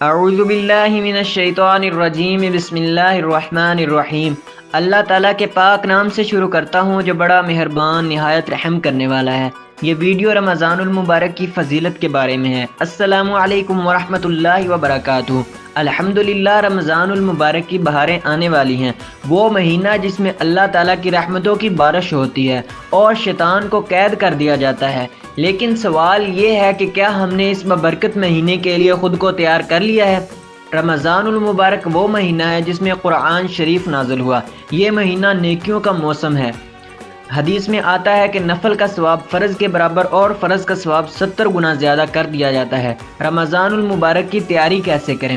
اعوذ باللہ من الشیطان الرجیم، بسم اللہ الرحمن الرحیم۔ اللہ تعالیٰ کے پاک نام سے شروع کرتا ہوں جو بڑا مہربان، نہایت رحم کرنے والا ہے۔ یہ ویڈیو رمضان المبارک کی فضیلت کے بارے میں ہے۔ السلام علیکم ورحمۃ اللہ وبرکاتہ۔ الحمد للہ رمضان المبارک کی بہاریں آنے والی ہیں۔ وہ مہینہ جس میں اللہ تعالیٰ کی رحمتوں کی بارش ہوتی ہے اور شیطان کو قید کر دیا جاتا ہے۔ لیکن سوال یہ ہے کہ کیا ہم نے اس ببرکت مہینے کے لیے خود کو تیار کر لیا ہے؟ رمضان المبارک وہ مہینہ ہے جس میں قرآن شریف نازل ہوا۔ یہ مہینہ نیکیوں کا موسم ہے۔ حدیث میں آتا ہے کہ نفل کا ثواب فرض کے برابر اور فرض کا ثواب ستر گنا زیادہ کر دیا جاتا ہے۔ رمضان المبارک کی تیاری کیسے کریں؟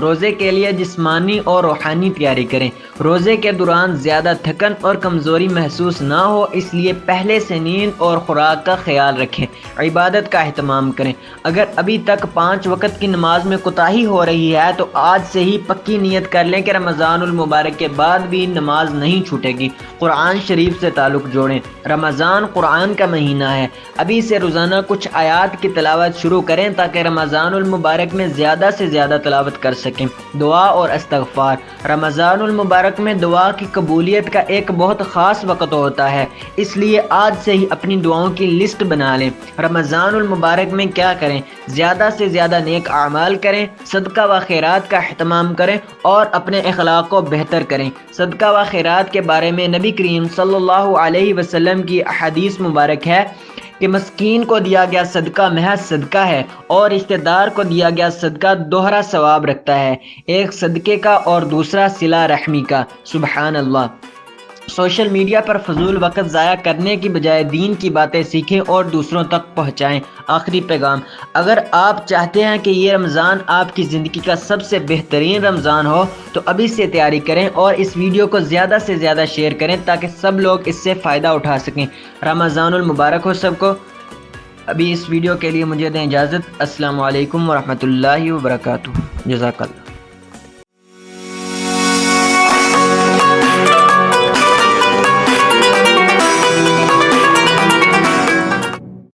روزے کے لیے جسمانی اور روحانی تیاری کریں۔ روزے کے دوران زیادہ تھکن اور کمزوری محسوس نہ ہو، اس لیے پہلے سے نیند اور خوراک کا خیال رکھیں۔ عبادت کا اہتمام کریں۔ اگر ابھی تک پانچ وقت کی نماز میں کوتاہی ہو رہی ہے، تو آج سے ہی پکی نیت کر لیں کہ رمضان المبارک کے بعد بھی نماز نہیں چھوٹے گی۔ قرآن شریف سے تعلق جوڑیں۔ رمضان قرآن کا مہینہ ہے۔ ابھی سے روزانہ کچھ آیات کی تلاوت شروع کریں تاکہ رمضان المبارک میں زیادہ سے زیادہ تلاوت کر سکیں۔ دعا اور استغفار۔ رمضان المبارک میں دعا کی قبولیت کا ایک بہت خاص وقت ہوتا ہے۔ اس لیے آج سے ہی اپنی دعاؤں کی لسٹ بنا لیں۔ رمضان المبارک میں کیا کریں؟ زیادہ سے زیادہ نیک اعمال کریں، صدقہ و خیرات کا اہتمام کریں اور اپنے اخلاق کو بہتر کریں۔ صدقہ و خیرات کے بارے میں نبی کریم صلی اللہ علیہ وسلم کی احادیث مبارک ہے۔ کہ مسکین کو دیا گیا صدقہ محض صدقہ ہے اور رشتہ دار کو دیا گیا صدقہ دوہرا ثواب رکھتا ہے، ایک صدقے کا اور دوسرا صلہ رحمی کا، سبحان اللہ۔ سوشل میڈیا پر فضول وقت ضائع کرنے کی بجائے دین کی باتیں سیکھیں اور دوسروں تک پہنچائیں۔ آخری پیغام، اگر آپ چاہتے ہیں کہ یہ رمضان آپ کی زندگی کا سب سے بہترین رمضان ہو، تو ابھی سے تیاری کریں اور اس ویڈیو کو زیادہ سے زیادہ شیئر کریں تاکہ سب لوگ اس سے فائدہ اٹھا سکیں۔ رمضان المبارک ہو سب کو۔ ابھی اس ویڈیو کے لیے مجھے دیں اجازت۔ السلام علیکم ورحمۃ اللہ وبرکاتہ۔ جزاک اللہ۔